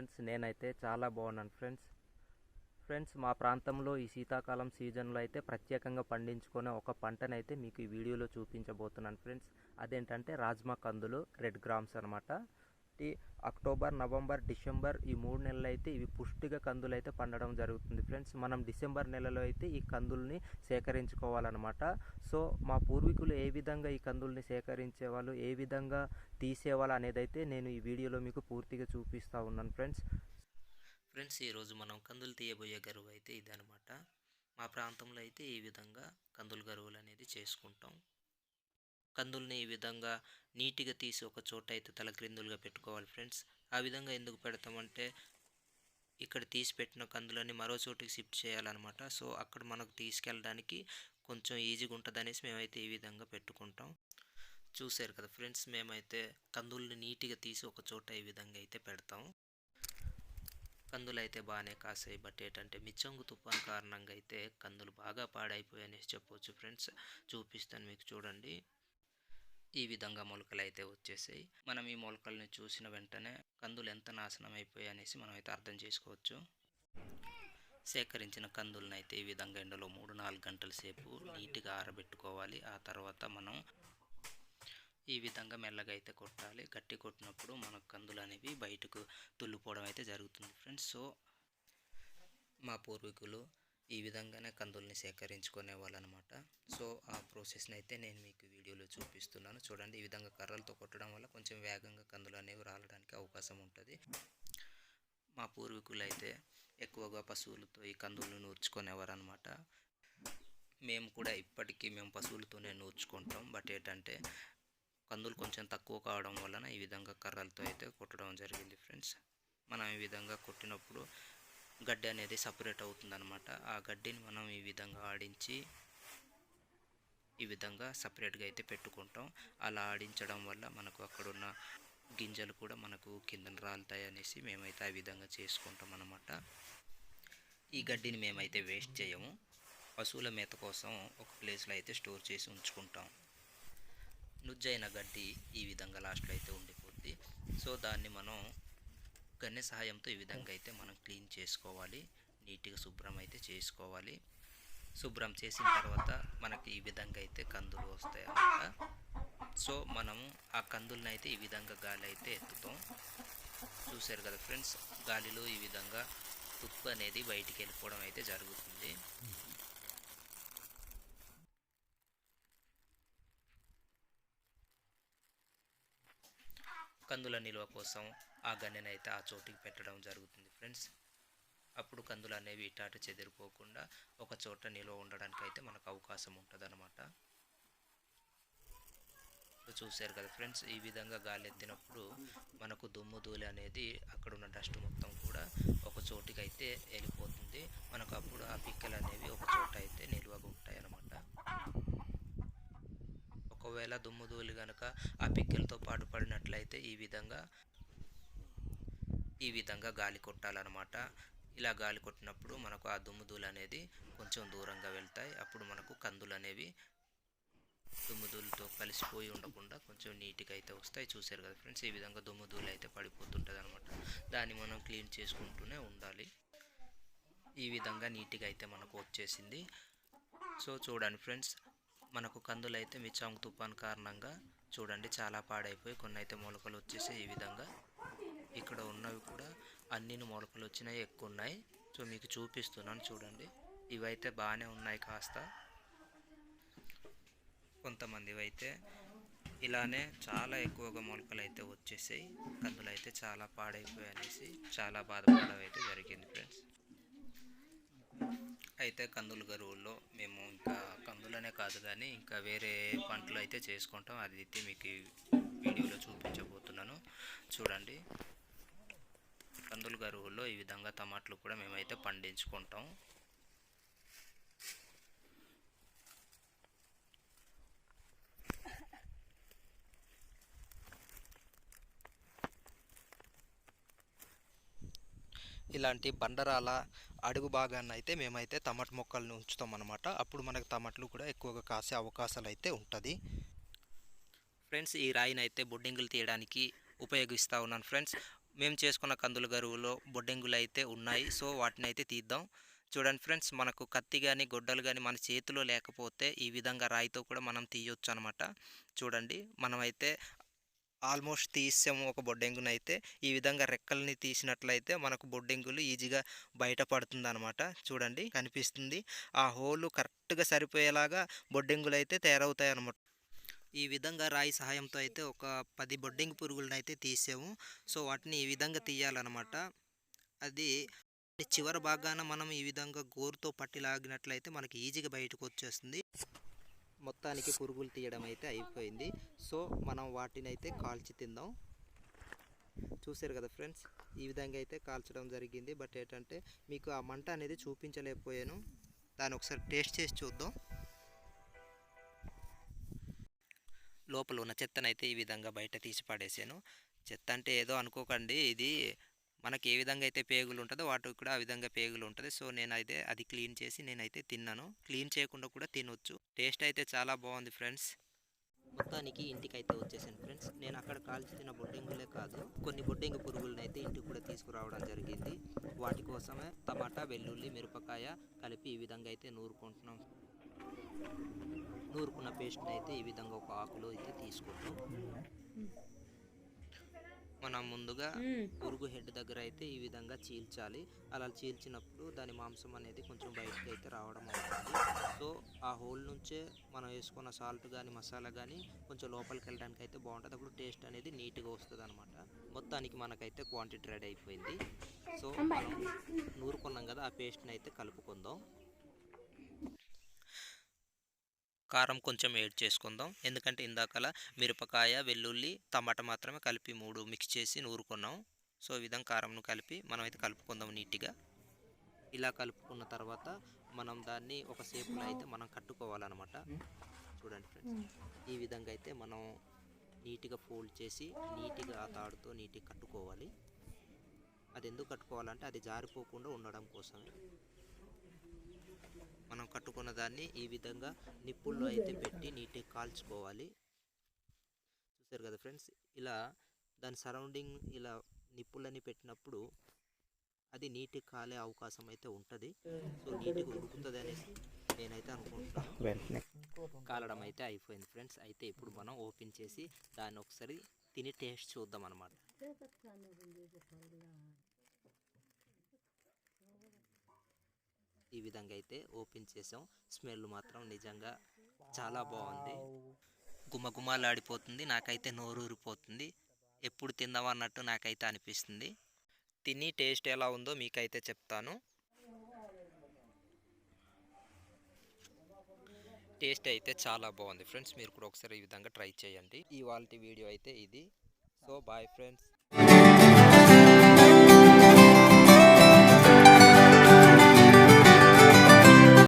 Friends నేనైతే చాలా బాగున్నాను ఫ్రెండ్స్. ఫ్రెండ్స్ మా ప్రాంతంలో ఈ శీతాకాలం సీజన్లో అయితే ప్రత్యేకంగా పండించుకునే ఒక పంటనైతే మీకు ఈ వీడియోలో చూపించబోతున్నాను ఫ్రెండ్స్. అదేంటంటే రాజ్మా కందులు రెడ్ గ్రామ్స్ అనమాట కాబట్టి అక్టోబర్ నవంబర్ డిసెంబర్ ఈ మూడు నెలలు అయితే ఇవి పుష్టిగా కందులు అయితే పండడం జరుగుతుంది. ఫ్రెండ్స్ మనం డిసెంబర్ నెలలో అయితే ఈ కందుల్ని సేకరించుకోవాలన్నమాట. సో మా పూర్వీకులు ఏ విధంగా ఈ కందుల్ని సేకరించేవాళ్ళు ఏ విధంగా తీసేవాళ్ళు అనేది అయితే నేను ఈ వీడియోలో మీకు పూర్తిగా చూపిస్తూ ఉన్నాను ఫ్రెండ్స్. ఫ్రెండ్స్ ఈరోజు మనం కందులు తీయబోయే గరువు అయితే ఇదనమాట మా ప్రాంతంలో అయితే ఈ విధంగా కందులు గరువులు అనేది చేసుకుంటాం. కందుల్ని ఈ విధంగా నీట్గా తీసి ఒక చోట అయితే తలక్రిందులుగా పెట్టుకోవాలి ఫ్రెండ్స్. ఆ విధంగా ఎందుకు పెడతామంటే ఇక్కడ తీసి పెట్టిన కందులని మరో చోటికి షిఫ్ట్ చేయాలన్నమాట. సో అక్కడ మనకు తీసుకెళ్ళడానికి కొంచెం ఈజీగా ఉంటుంది అనేసి మేమైతే ఈ విధంగా పెట్టుకుంటాం. చూసారు కదా ఫ్రెండ్స్ మేమైతే కందుల్ని నీట్గా తీసి ఒక చోట ఈ విధంగా అయితే పెడతాం. కందులు అయితే బాగానే కాసాయి బట్ ఏంటంటే మిచ్చంగు తుఫాన్ కారణంగా అయితే కందులు బాగా పాడైపోయాయి అనేసి చెప్పవచ్చు ఫ్రెండ్స్. చూపిస్తాను మీకు చూడండి. ఈ విధంగా మొలకలు అయితే వచ్చేసాయి. మనం ఈ మొలకల్ని చూసిన వెంటనే కందులు ఎంత నాశనం అయిపోయాయి అనేసి మనం అయితే అర్థం చేసుకోవచ్చు. సేకరించిన కందులను అయితే ఈ విధంగా ఎండలో మూడు నాలుగు గంటల సేపు నీట్గా ఆరబెట్టుకోవాలి. ఆ తర్వాత మనం ఈ విధంగా మెల్లగా అయితే కొట్టాలి. గట్టి కొట్టినప్పుడు మనకు కందులు అనేవి బయటకు తుల్లిపోవడం అయితే జరుగుతుంది ఫ్రెండ్స్. సో మా పూర్వీకులు ఈ విధంగానే కందుల్ని సేకరించుకునే వాళ్ళు సో ఆ ప్రాసెస్ని అయితే నేను మీకు వీడియోలో చూపిస్తున్నాను. చూడండి ఈ విధంగా కర్రలతో కొట్టడం వల్ల కొంచెం వేగంగా కందులు అనేవి రాలడానికి అవకాశం ఉంటుంది. మా పూర్వీకులు అయితే ఎక్కువగా పశువులతో ఈ కందులను నూర్చుకునేవారు అనమాట మేము కూడా ఇప్పటికీ మేము పశువులతోనే నూర్చుకుంటాం. బట్ ఏంటంటే కందులు కొంచెం తక్కువ కావడం వలన ఈ విధంగా కర్రలతో అయితే కొట్టడం జరిగింది ఫ్రెండ్స్. మనం ఈ విధంగా కొట్టినప్పుడు గడ్డి అనేది సపరేట్ అవుతుందన్నమాట. ఆ గడ్డిని మనం ఈ విధంగా ఆడించి ఈ విధంగా సపరేట్గా అయితే పెట్టుకుంటాం. అలా ఆడించడం వల్ల మనకు అక్కడున్న గింజలు కూడా మనకు కింద రాలుతాయి అనేసి మేమైతే ఆ విధంగా చేసుకుంటాం అన్నమాట ఈ గడ్డిని మేమైతే వేస్ట్ చేయము. పశువుల మేత కోసం ఒక ప్లేస్లో అయితే స్టోర్ చేసి ఉంచుకుంటాం. నుజ్జైన గడ్డి ఈ విధంగా లాస్ట్లో అయితే ఉండిపోద్ది. సో దాన్ని మనం గన్నె సహాయంతో ఈ విధంగా అయితే మనం క్లీన్ చేసుకోవాలి. నీట్గా శుభ్రం అయితే చేసుకోవాలి. శుభ్రం చేసిన తర్వాత మనకి ఈ విధంగా అయితే కందులు వస్తాయి అన్నమాట. సో మనము ఆ కందులను అయితే ఈ విధంగా గాలి అయితే ఎత్తుతాం. చూసారు కదా ఫ్రెండ్స్ గాలిలో ఈ విధంగా తుప్పు అనేది బయటికి వెళ్ళిపోవడం అయితే జరుగుతుంది. కందుల నిల్వ కోసం ఆ గన్నెనైతే అయితే ఆ చోటికి పెట్టడం జరుగుతుంది ఫ్రెండ్స్. అప్పుడు కందులు అనేవి ఇటాట చెదిరిపోకుండా ఒక చోట నిల్వ ఉండడానికి అయితే మనకు అవకాశం ఉంటుంది అనమాట చూశారు కదా ఫ్రెండ్స్ ఈ విధంగా గాలి ఎత్తినప్పుడు మనకు దుమ్ము ధూళి అనేది అక్కడ ఉన్న డస్ట్ మొత్తం కూడా ఒక చోటికి అయితే వెళ్ళిపోతుంది. మనకు అప్పుడు ఆ పిక్కలు అనేవి ఒక చోట అయితే నిల్వగా ఉంటాయి అన్నమాట ఒకవేళ దుమ్ము ధూళి కనుక ఆ పిక్కలతో పాటు ఈ విధంగా ఈ విధంగా గాలి కొట్టాలన్నమాట. ఇలా గాలి కొట్టినప్పుడు మనకు ఆ దుమ్ము అనేది కొంచెం దూరంగా వెళ్తాయి. అప్పుడు మనకు కందులు అనేవి దుమ్ము కలిసిపోయి ఉండకుండా కొంచెం నీట్గా అయితే వస్తాయి. చూసారు కదా ఫ్రెండ్స్ ఈ విధంగా దుమ్ము అయితే పడిపోతుంటుంది అనమాట దాన్ని మనం క్లీన్ చేసుకుంటూనే ఉండాలి. ఈ విధంగా నీట్గా అయితే మనకు వచ్చేసింది. సో చూడండి ఫ్రెండ్స్ మనకు కందులు అయితే మిచాంగ్ తుఫాన్ కారణంగా చూడండి చాలా పాడైపోయి కొన్ని అయితే మొలకలు వచ్చేసి ఈ విధంగా. ఇక్కడ ఉన్నవి కూడా అన్ని మొలకలు వచ్చినాయి ఎక్కువ ఉన్నాయి సో మీకు చూపిస్తున్నాను చూడండి. ఇవైతే బాగానే ఉన్నాయి కాస్త. కొంతమంది అయితే ఇలానే చాలా ఎక్కువగా మొలకలు అయితే వచ్చేసాయి. కందులు అయితే చాలా పాడైపోయాయి అనేసి చాలా బాధపడడం అయితే జరిగింది ఫ్రెండ్స్ అయితే కందులు గరువుల్లో మేము ఇంకా కందులనే కాదు కానీ ఇంకా వేరే పంటలు అయితే చేసుకుంటాం. అది అయితే మీకు వీడియోలో చూపించబోతున్నాను. చూడండి. కందులు గరువుల్లో ఈ విధంగా టమాటలు కూడా మేమైతే పండించుకుంటాం. ఇలాంటి బండరాల అడుగు భాగాన్ని అయితే మేమైతే తమట మొక్కలను ఉంచుతాం అనమాట అప్పుడు మనకు తమట్లు కూడా ఎక్కువగా కాసే అవకాశాలు అయితే ఉంటుంది. ఫ్రెండ్స్ ఈ రాయిని అయితే బొడ్డింగులు తీయడానికి ఉపయోగిస్తూ ఉన్నాను ఫ్రెండ్స్. మేము చేసుకున్న కందుల గరువులో బొడ్డింగులు అయితే ఉన్నాయి. సో వాటిని అయితే తీద్దాం. చూడండి ఫ్రెండ్స్ మనకు కత్తి కానీ గొడ్డలు కానీ మన చేతిలో లేకపోతే ఈ విధంగా రాయితో కూడా మనం తీయొచ్చు అనమాట చూడండి మనమైతే ఆల్మోస్ట్ తీసాము ఒక బొడ్డెంగుని అయితే ఈ విధంగా రెక్కల్ని తీసినట్లయితే మనకు బొడ్డెంగులు ఈజీగా బయటపడుతుంది అనమాట చూడండి కనిపిస్తుంది. ఆ హోలు కరెక్ట్గా సరిపోయేలాగా బొడ్డెంగులు అయితే తయారవుతాయి అనమాట ఈ విధంగా రాయి సహాయంతో అయితే ఒక పది బొడ్డెంగు పురుగులను అయితే తీసాము సో వాటిని ఈ విధంగా తీయాలన్నమాట. అది చివరి భాగాన మనం ఈ విధంగా గోరుతో పట్టి లాగినట్లయితే మనకి ఈజీగా బయటకు వచ్చేస్తుంది మొత్తానికి పురుగులు తీయడం అయితే అయిపోయింది. సో మనం వాటిని అయితే కాల్చి తిందాం. చూసారు కదా ఫ్రెండ్స్ ఈ విధంగా అయితే కాల్చడం జరిగింది. బట్ ఏంటంటే మీకు ఆ మంట అనేది చూపించలేకపోయాను. దాన్ని ఒకసారి టేస్ట్ చేసి చూద్దాం. లోపల ఉన్న చెత్తనైతే ఈ విధంగా బయట తీసి పడేసాను. చెత్త అంటే ఏదో అనుకోకండి ఇది మనకి ఏ విధంగా అయితే పేగులు ఉంటుందో వాటికి కూడా ఆ విధంగా పేగులు ఉంటుంది సో నేనైతే అది క్లీన్ చేసి నేనైతే తిన్నాను. క్లీన్ చేయకుండా కూడా తినొచ్చు. టేస్ట్ అయితే చాలా బాగుంది ఫ్రెండ్స్. మొత్తానికి ఇంటికి అయితే వచ్చేసాను ఫ్రెండ్స్. నేను అక్కడ కాల్చిన బొడ్డెంగులే కాదు కొన్ని బొడ్డెంగు పురుగులను అయితే ఇంటికి కూడా తీసుకురావడం జరిగింది. వాటి కోసమే టమాటా వెల్లుల్లి మిరపకాయ కలిపి ఈ విధంగా అయితే నూరుకుంటున్నాం. నూరుకున్న పేస్ట్ని అయితే ఈ విధంగా ఒక ఆకులో అయితే తీసుకుంటాం. మనం ముందుగా పురుగు హెడ్ దగ్గర అయితే ఈ విధంగా చీల్చాలి. అలా చీల్చినప్పుడు దాని మాంసం అనేది కొంచెం బయటకు అయితే రావడం అవుతుంది. సో ఆ హోల్ నుంచే మనం వేసుకున్న సాల్ట్ కానీ మసాలా కానీ కొంచెం లోపలికి వెళ్ళడానికి అయితే బాగుంటుంది. అప్పుడు టేస్ట్ అనేది నీట్గా వస్తుంది అనమాట మొత్తానికి మనకైతే క్వాంటిటీ రెడీ అయిపోయింది. సో మనం నూరుకున్నాం కదా ఆ పేస్ట్ని అయితే కలుపుకుందాం. కారం కొంచెం యాడ్ చేసుకుందాం. ఎందుకంటే ఇందాకల మిరపకాయ వెల్లుల్లి టమాటా మాత్రమే కలిపి మూడు మిక్స్ చేసి నూరుకున్నాం. సో ఈ విధంగా కారంను కలిపి మనం అయితే కలుపుకుందాం నీట్గా. ఇలా కలుపుకున్న తర్వాత మనం దాన్ని ఒక సేపులో అయితే మనం కట్టుకోవాలన్నమాట. చూడండి ఫ్రెండ్స్. ఈ విధంగా అయితే మనం నీట్గా ఫోల్డ్ చేసి నీట్గా ఆ తాడుతో నీట్గా కట్టుకోవాలి. అది ఎందుకు కట్టుకోవాలంటే అది జారిపోకుండా ఉండడం కోసమే. మనం కట్టుకున్న దాన్ని ఈ విధంగా నిప్పుల్లో అయితే పెట్టి నీట్గా కాల్చుకోవాలి. చూసారు కదా ఫ్రెండ్స్ ఇలా దాని సరౌండింగ్ ఇలా నిప్పులని పెట్టినప్పుడు అది నీట్గా కాలే అవకాశం అయితే ఉంటుంది. సో నీట్గా ఉడుకుతుంది అనేసి నేనైతే అనుకుంటున్నాను. కాలడం అయితే అయిపోయింది ఫ్రెండ్స్. అయితే ఇప్పుడు మనం ఓపెన్ చేసి దాన్ని ఒకసారి తిని టేస్ట్ చూద్దాం అనమాట ఈ విధంగా అయితే ఓపెన్ చేసాం. స్మెల్ మాత్రం నిజంగా చాలా బాగుంది. గుమగుమలాడిపోతుంది. నాకైతే నోరూరిపోతుంది ఎప్పుడు తిందామన్నట్టు నాకైతే అనిపిస్తుంది. తిని టేస్ట్ ఎలా ఉందో మీకైతే చెప్తాను. టేస్ట్ అయితే చాలా బాగుంది. ఫ్రెండ్స్ మీరు కూడా ఒకసారి ఈ విధంగా ట్రై చేయండి. ఇవాళ వీడియో అయితే ఇది. So bye friends.